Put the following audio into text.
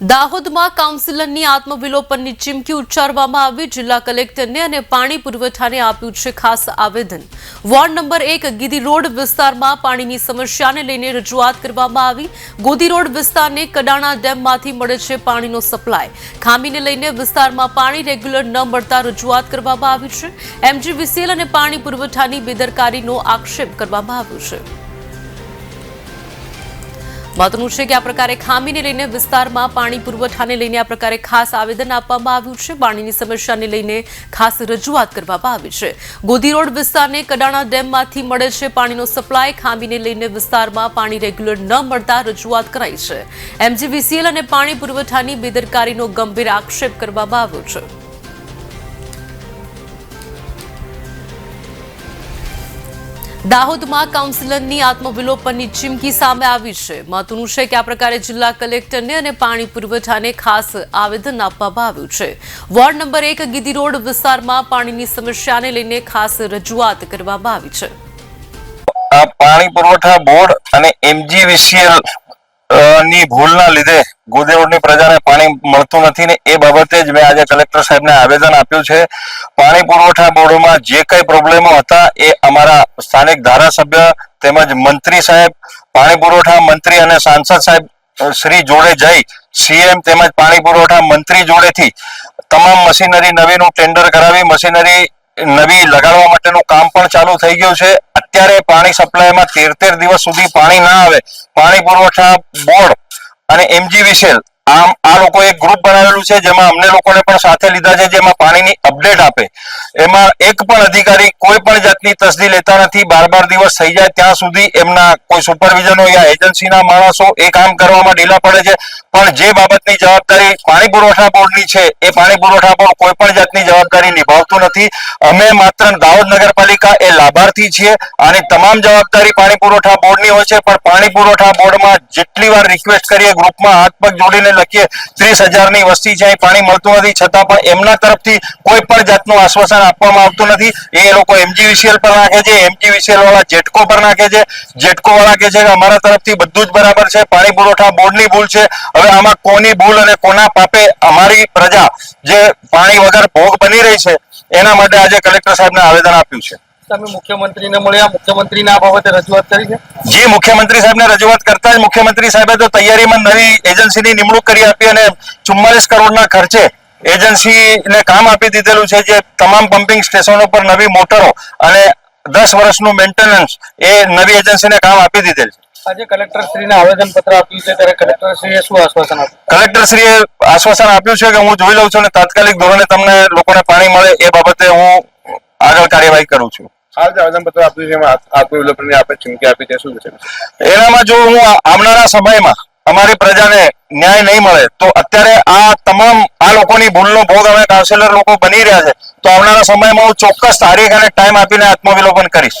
દાહોદમાં કાઉન્સિલરની આત્મવિલોપનની ચીમકી ઉચ્ચારવામાં આવી. જિલ્લા કલેક્ટરને અને પાણી પુરવઠાને આપ્યું છે ખાસ આવેદન. વોર્ડ નંબર એક, ગીદી રોડ વિસ્તારમાં પાણીની સમસ્યાને લઈને રજૂઆત કરવામાં આવી. ગોદી રોડ વિસ્તારને કડાણા ડેમમાંથી મળે છે પાણીનો સપ્લાય. ખામીને લઈને વિસ્તારમાં પાણી રેગ્યુલર ન મળતા રજૂઆત કરવામાં આવી છે. એમજીવીસીએલ અને પાણી પુરવઠાની બેદરકારીનો આક્ષેપ કરવામાં આવ્યો છે. મહત્વનું છે કે આ પ્રકારે ખામીને લઈને વિસ્તારમાં પાણી પુરવઠાને લઈને આ પ્રકારે ખાસ આવેદન આપવામાં આવ્યું છે. પાણીની સમસ્યાને લઈને ખાસ રજૂઆત કરવામાં આવી છે. ગોધી રોડ વિસ્તારને કડાણા ડેમમાંથી મળે છે. પાણીનો સપ્લાય ખામીને લઈને વિસ્તારમાં પાણી રેગ્યુલર ન મળતા રજૂઆત કરાઈ છે. એમજીવીસીએલ અને પાણી પુરવઠાની બેદરકારીનો ગંભીર આક્ષેપ કરવામાં આવ્યો છે. દાહોદમાં કાઉન્સિલરની આત્મવિલોપનની ચીમકી સામે આવી છે. મહત્વનું છે કે આ પ્રકારે જિલ્લા કલેક્ટરને અને પાણી પુરવઠાને ખાસ આવેદન આપવામાં આવ્યું છે. વોર્ડ નંબર એક ગીદી રોડ વિસ્તારમાં પાણીની સમસ્યાને લઈને ખાસ રજૂઆત કરવામાં આવી છે. પાણી પુરવઠા બોર્ડ અને એમજીવીસીએલ ની ભૂલના લીધે ગોદેવડની પ્રજાને પાણી મળતું નથી ને એ બાબતે જ મેં આજે કલેક્ટર સાહેબને આવેદન આપ્યું છે. પાણી પુરવઠા બોર્ડમાં જે કઈ પ્રોબ્લેમો હતા એ અમારા સ્થાનિક ધારાસભ્ય તેમજ મંત્રી સાહેબ, પાણી પુરવઠા મંત્રી અને સાંસદ સાહેબ શ્રી જોડે જઈ, સીએમ તેમજ પાણી પુરવઠા મંત્રી જોડેથી તમામ મશીનરી નવીનું ટેન્ડર કરાવી, મશીનરી નવી લગાડવા માટેનું કામ પણ ચાલુ થઈ ગયું છે. અત્યારે પાણી સપ્લાયમાં તેર દિવસ સુધી પાણી ના આવે. પાણી પુરવઠા બોર્ડ અને એમજીવીસીએલ આમ આ લોકો એક ગ્રુપ બનાવેલું છે, જેમાં અમને લોકોને પણ સાથે લીધા છે, જેમાં પાણીની અપડેટ આપે. એમાં એક પણ અધિકારી કોઈ પણ જાતની તસદી લેતા નથી બાર બાર દિવસ થઈ જાય ત્યાં સુધી એમના કોઈ સુપરવિઝનો યા એજન્સીના માણસો એ કામ કરવામાં ઢીલા પડે છે. પણ જે બાબતની જવાબદારી પાણી પુરવઠા બોર્ડની છે, એ પાણી પુરવઠા બોર્ડ કોઈ પણ જાતની જવાબદારી નિભાવતું નથી. અમે માત્ર દાહોદ નગરપાલિકા એ લાભાર્થી છીએ અને તમામ જવાબદારી પાણી પુરવઠા બોર્ડની હોય છે, પણ પાણી પુરવઠા બોર્ડમાં જેટલી વાર રિક્વેસ્ટ કરીએ ગ્રુપમાં હાથ પગ જોડીને લખીએ ત્રીસ હજારની વસ્તી છે પાણી મળતું નથી. છતાં પણ એમના તરફથી કોઈ પણ જાતનું આશ્વાસન આપવામાં આવતું નથી. એ લોકો એમજીવીસીએલ પર નાખે છે એમજીવીસીએલ વાળા જેટકો પર નાખે છે. જેટકો વાળા કહે છે કે અમારા તરફથી બધું જ બરાબર છે. પાણી પુરવઠા બોર્ડની ભૂલ છે. હવે આમાં કોની ભૂલ અને કોના પાપે અમારી પ્રજા જે પાણી વગર ભોગ બની રહી છે, એના માટે આજે કલેક્ટર સાહેબને આવેદન આપ્યું છે. તમે મુખ્યમંત્રીને મળ્યા. મુખ્યમંત્રીને આ બાબતે રજૂઆત કરી છે. જે મુખ્યમંત્રી સાહેબને રજૂઆત કરતા જ મુખ્યમંત્રી સાહેબે તો તૈયારીમાં નવી એજન્સીની નિમણૂક કરી આપી અને ચુમ્માલીસ કરોડના ખર્ચે એજન્સીને કામ આપી દીધેલું છે જે તમામ પમ્પિંગ સ્ટેશનો પર નવી મોટરો અને દસ વર્ષનું મેન્ટેનન્સ એ નવી એજન્સીને કામ આપી દીધેલ છે. આજે કલેક્ટર શ્રીને આવેદન પત્ર આપ્યું છે. ત્યારે કલેક્ટર શ્રીએ શું આશ્વાસન આપ્યું? કલેક્ટરશ્રીએ આશ્વાસન આપ્યું છે કે હું જોઈ લઉં છું અને તાત્કાલિક ધોરણે તમને લોકોને પાણી મળે એ બાબતે હું આગળ કાર્યવાહી કરું છું. હાલ જે આવેદનપત્ર આપ્યું છે, એમાં આત્મવિલોપનની આપે ચીમકી આપી શું છે? એનામાં જો હું આવનારા સમયમાં અમારી પ્રજાને ન્યાય નહીં મળે, તો અત્યારે આ તમામ આ લોકોની ભૂલનો ભોગ અમે કાઉન્સિલર લોકો બની રહ્યા છે, તો આવનારા સમયમાં હું ચોક્કસ તારીખ અને ટાઈમ આપીને આત્મવિલોપન કરીશ.